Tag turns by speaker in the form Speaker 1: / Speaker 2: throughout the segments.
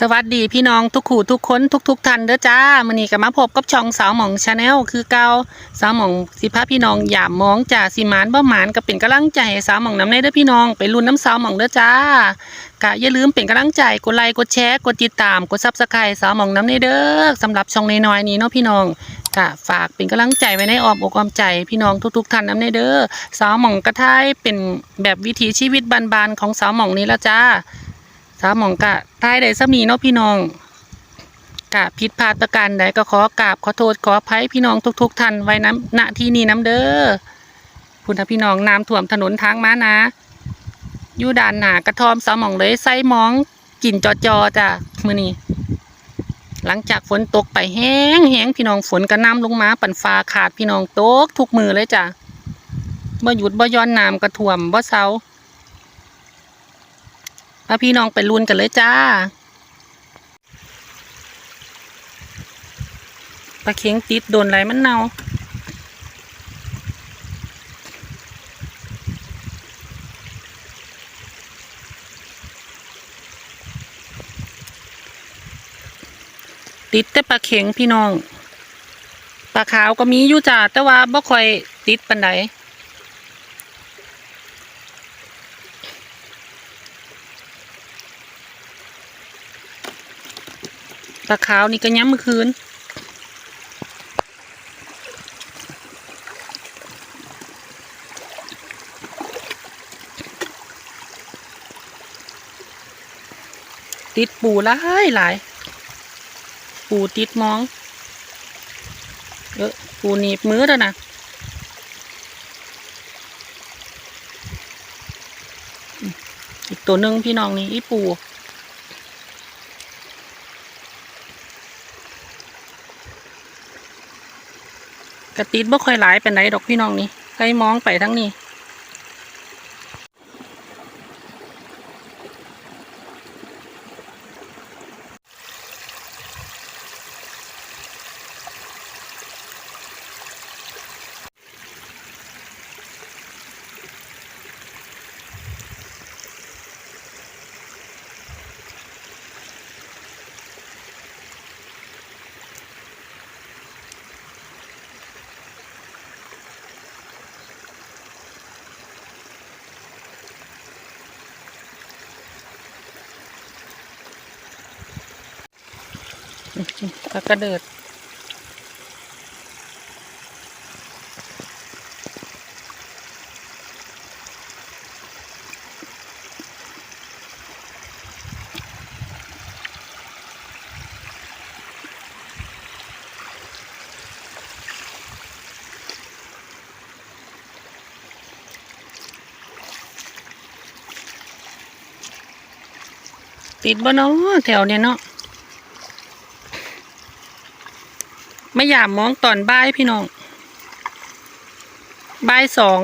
Speaker 1: สวัสดีพี่น้องทุกขู่ทุกคนทุกทุกท่านเด้อจ้ามื้อนี้ก็มาพบกับช่องสาวหม่องชาแนลคือเกาสาวหม่องสิพาพี่น้องอย่ามองจ่าสิมานบ่หมานก็เป็นกำลังใจสาวหม่องน้ำในเด้อพี่น้องไปลุ้นน้ำสาวหม่องเด้อจ้ากะอย่าลืมเป็นกำลังใจกดไลค์กดแชร์กดติดตามกด Subscribe สาวหม่องน้ำในเด้อสำหรับช่องน้อยๆนี้เนาะพี่น้องกะฝากเป็นกำลังใจไว้ในออมอกอ้อมใจพี่น้องทุกๆท่านนำในเด้อสาวหม่องกระทายเป็นแบบวิถีชีวิตบานๆของสาวหม่องนี้แล้วจ้า สาวหมองกะทายได้สำนีเนาะพี่น้องกะผิดพลาดประการใดก็ขอกราบขอโทษขออภัยพี่น้องทุก ๆท่านไว้น้ำณที่นี้น้ำเด้อคุณพี่น้องน้ำท่วมถนนทางม้านะอยู่ด่านหนากระทอมสาวหมองเลยไส้มองกลิ่นจอจอจ้ะมือนี้หลังจากฝนตกไปแห้งแห้งพี่น้องฝนก็น้ำลงมาปั่นฟ้าขาดพี่น้องตกทุกมือเลยจ้ะบ่หยุดบ่ย้อนน้ำกระท่วมบ่เซา พาพี่น้องไปลุ้นกันเลยจ้าปลาเค็งติดโดนไรมันเนาติดแต่ปลาเค็งพี่น้องปลาขาวก็มีอยู่จ้าแต่ว่าบ่ค่อยติดปันใด ปลาขาวนี่ก็ย้ำเมื่อคืนติดปูหลายหลาย ปูติดมอง เออปูหนีบมือแล้วนะอีกตัวหนึ่งพี่น้องนี่อีปู กระติดบ่ค่อยหลายเป็นไรดอกพี่น้องนี่ใครมองไปทั้งนี้ ปลากระเดิดติดบ่เนาะแถวเนี้ยเนาะ ไม่ยามมองตอนบ่ายพี่น้องบ่ายสอง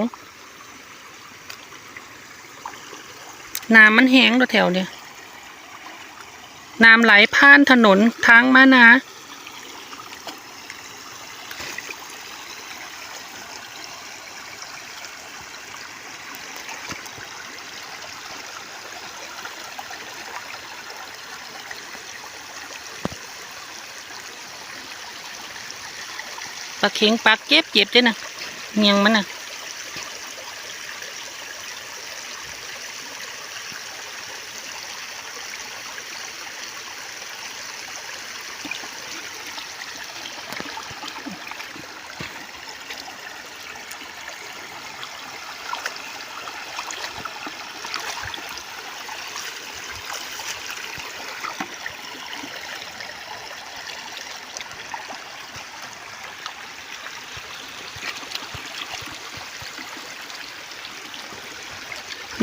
Speaker 1: น้ำมันแห้งตัวแถวเนี่ยน้ำไหลผ่านถนนทางมานา ปลาเข็งปลาเก็บเจ็บด้วยนะเงียงมันนะ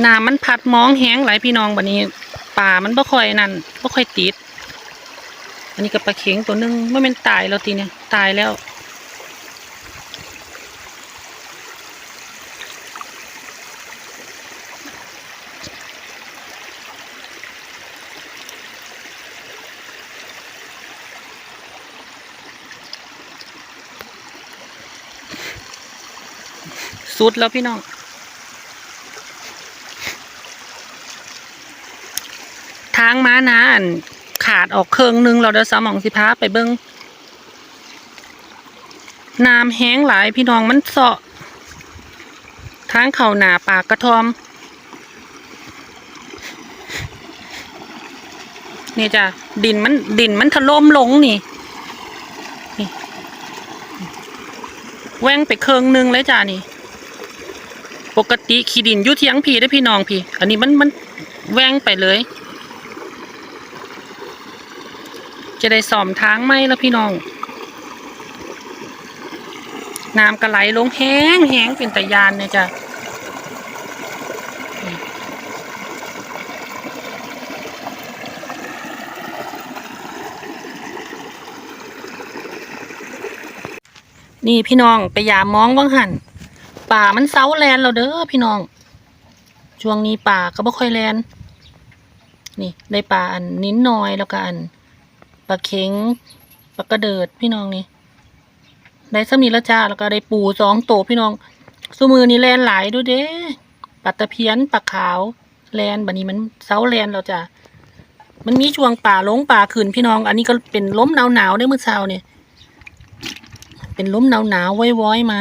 Speaker 1: น้ำมันพัดมองแห้งไหลายพี่น้องบันนี้ป่ามันบ่ค่อยนั่นบ่ค่อยติด อันนี้ก็ปลาเข็งตัวหนึงไม่เป็นตายแล้วทีเนี่ยตายแล้ว สุดแล้วพี่น้อง ทางม้านาอันขาดออกเครื่องนึงเราเดี๋ยวสมองสิพาไปเบิ้งน้ำแห้งหลายพี่น้องมันเสาะทางเข่าหนาปากกระทอม นี่จ้ะดินมันดินมันถล่มลงนี่นี่แว่งไปเครื่องนึงเลยจ้ะนี่ ปกติขี้ดินยุเทียงพีได้พี่น้องพี่ อันนี้มันมันแว่งไปเลย จะได้สอมทางไหมแล้วพี่น้อง น้ำกระไหลลงแห้งแห้งเป็นตะยานเนี่ยจ้ะนี่พี่น้องไปยามมองบ้างหันป่ามันเซาแลนเราเด้อพี่น้อง ช่วงนี้ป่าก็บ่ค่อยแลนนี่ได้ปลาอันนิ้นน้อยแล้วก็อัน ปลาเข็งปลากระเดิดพี่น้องนี่ได้สมีแล้วจ้าแล้วก็ได้ปูสองโตวพี่น้องสมือนี้แลนหลายดูเด้ปลาตะเพียนปลาขาวแลนบัดนี้มันเซาแลนเราจ้ามันมีช่วงป่าลงป่าขึ้นพี่น้อง อันนี้ก็เป็นล้มหนาวหนาวได้อมื่อเช้าเนี่ย เป็นล้มหนาวหนาวว้อยๆมา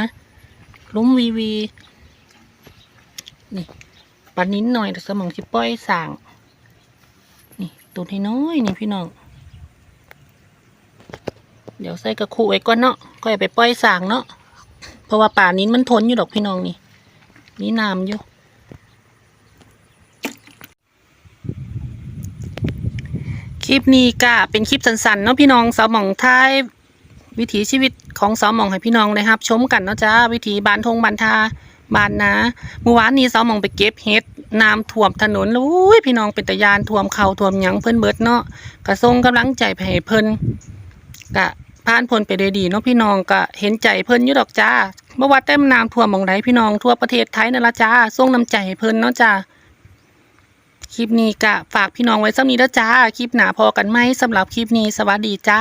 Speaker 1: ล้มวีวีนี่ปลานิ้นหน่อยแต่สมองสิป้อยสั่งนี่ตัวน้อยนี่พี่น้อง เดี๋ยวใส่กระคู่ไว้ก่อนเนาะก็อย่าไปป้อยสั่งเนาะเพราะว่าป่านิ้มันทนอยู่ดอกพี่น้องนี่นี่น้ำอยู่คลิปนี้ก็เป็นคลิปสั้นๆเนาะพี่น้องสาวหม่องท้ายวิถีชีวิตของสาวหม่องให้พี่น้องได้รับ ชมกันเนาะจ้าวิถีบานทงบานทาบานนาเมื่อวานนี้สาวหม่องไปเก็บเห็ดน้ำท่วมถนนแล้วอุ้ยพี่น้องเป็นตะยานท่วมเขาท่วมหยังเพิ่นเบิดเนาะก็ส่งกำลังใจให้เพิ่นก็ ผ่านพ้นไปด้ดีเนาะพี่น้องก็เห็นใจเพิ่นอยู่ดอกจ้าเมื่อวัดแต่น้ำท่วมมองไดพี่น้องทั่วประเทศไทยนั่นละจ้าส่งน้ำใจให้เพิ่นเนาะจ้าคลิปนี้ก็ฝากพี่น้องไว้สักนี้แล้วจ้า คลิปหนาพอกันไหมสำหรับคลิปนี้สวัสดีจ้า